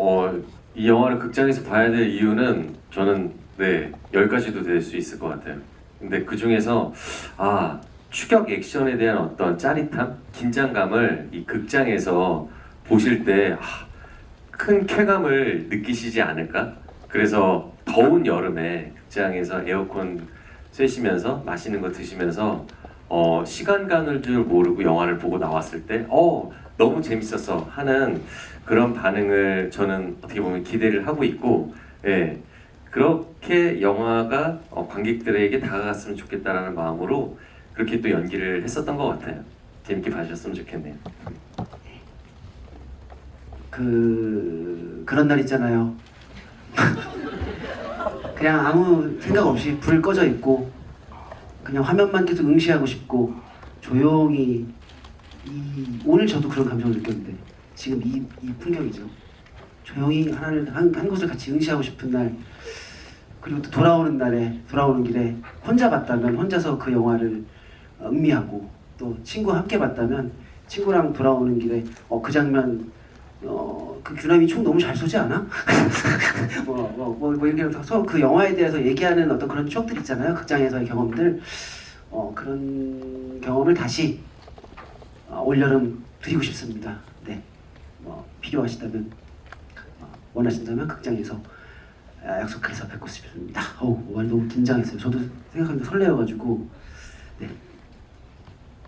어, 이 영화를 극장에서 봐야 될 이유는 저는 네, 열 가지도 될 수 있을 것 같아요. 근데 그 중에서 아, 추격 액션에 대한 어떤 짜릿함, 긴장감을 이 극장에서 보실 때 아, 큰 쾌감을 느끼시지 않을까? 그래서 더운 여름에 극장에서 에어컨 쐬시면서 맛있는 거 드시면서 어, 시간 가는 줄 모르고 영화를 보고 나왔을 때 어, 너무 재밌었어 하는 그런 반응을 저는 어떻게 보면 기대를 하고 있고 예, 그렇게 영화가 어, 관객들에게 다가갔으면 좋겠다라는 마음으로 그렇게 또 연기를 했었던 것 같아요. 재밌게 봐주셨으면 좋겠네요. 그 그런 날 있잖아요. 그냥 아무 생각 없이 불 꺼져 있고 그냥 화면만 계속 응시하고 싶고 조용히 이 오늘 저도 그런 감정을 느꼈는데 지금 이, 이 풍경이죠. 조용히 하나를 한, 한 곳을 같이 응시하고 싶은 날 그리고 또 돌아오는 날에 돌아오는 길에 혼자 봤다면 혼자서 그 영화를 음미하고 또 친구와 함께 봤다면 친구랑 돌아오는 길에 어, 그 장면 어, 그 규남이 총 너무 잘 쏘지 않아? 뭐, 뭐, 뭐, 뭐 이렇게 해서 그 영화에 대해서 얘기하는 어떤 그런 추억들 있잖아요. 극장에서의 경험들. 어, 그런 경험을 다시 어, 올여름 드리고 싶습니다. 네. 뭐, 필요하시다면, 어, 원하신다면 극장에서 아, 약속해서 뵙고 싶습니다. 어우, 오늘 너무 긴장했어요. 저도 생각하는데 설레어가지고. 네.